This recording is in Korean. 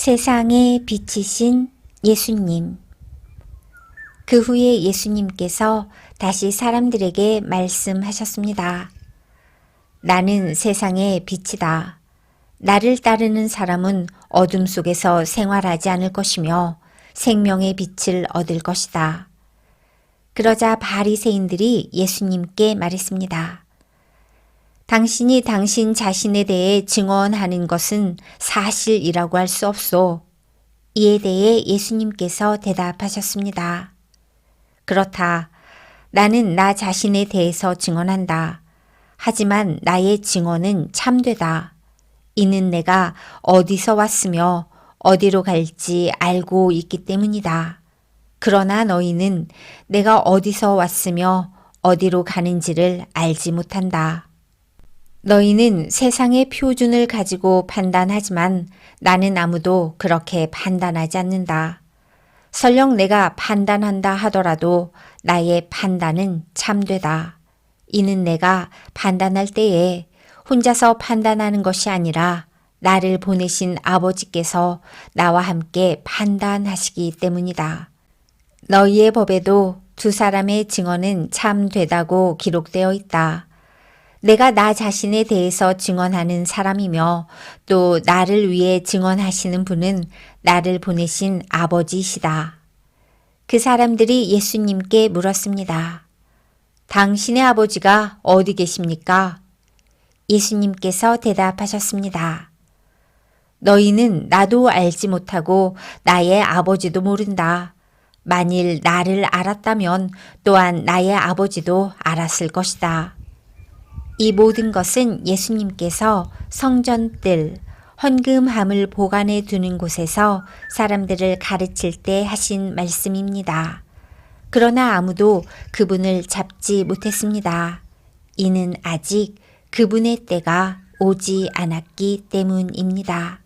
세상의 빛이신 예수님. 그 후에 예수님께서 다시 사람들에게 말씀하셨습니다. 나는 세상의 빛이다. 나를 따르는 사람은 어둠 속에서 생활하지 않을 것이며 생명의 빛을 얻을 것이다. 그러자 바리새인들이 예수님께 말했습니다. 당신이 당신 자신에 대해 증언하는 것은 사실이라고 할 수 없소. 이에 대해 예수님께서 대답하셨습니다. 그렇다. 나는 나 자신에 대해서 증언한다. 하지만 나의 증언은 참되다. 이는 내가 어디서 왔으며 어디로 갈지 알고 있기 때문이다. 그러나 너희는 내가 어디서 왔으며 어디로 가는지를 알지 못한다. 너희는 세상의 표준을 가지고 판단하지만 나는 아무도 그렇게 판단하지 않는다. 설령 내가 판단한다 하더라도 나의 판단은 참되다. 이는 내가 판단할 때에 혼자서 판단하는 것이 아니라 나를 보내신 아버지께서 나와 함께 판단하시기 때문이다. 너희의 법에도 두 사람의 증언은 참되다고 기록되어 있다. 내가 나 자신에 대해서 증언하는 사람이며 또 나를 위해 증언하시는 분은 나를 보내신 아버지이시다. 그 사람들이 예수님께 물었습니다. 당신의 아버지가 어디 계십니까? 예수님께서 대답하셨습니다. 너희는 나도 알지 못하고 나의 아버지도 모른다. 만일 나를 알았다면 또한 나의 아버지도 알았을 것이다. 이 모든 것은 예수님께서 성전뜰, 헌금함을 보관해 두는 곳에서 사람들을 가르칠 때 하신 말씀입니다. 그러나 아무도 그분을 잡지 못했습니다. 이는 아직 그분의 때가 오지 않았기 때문입니다.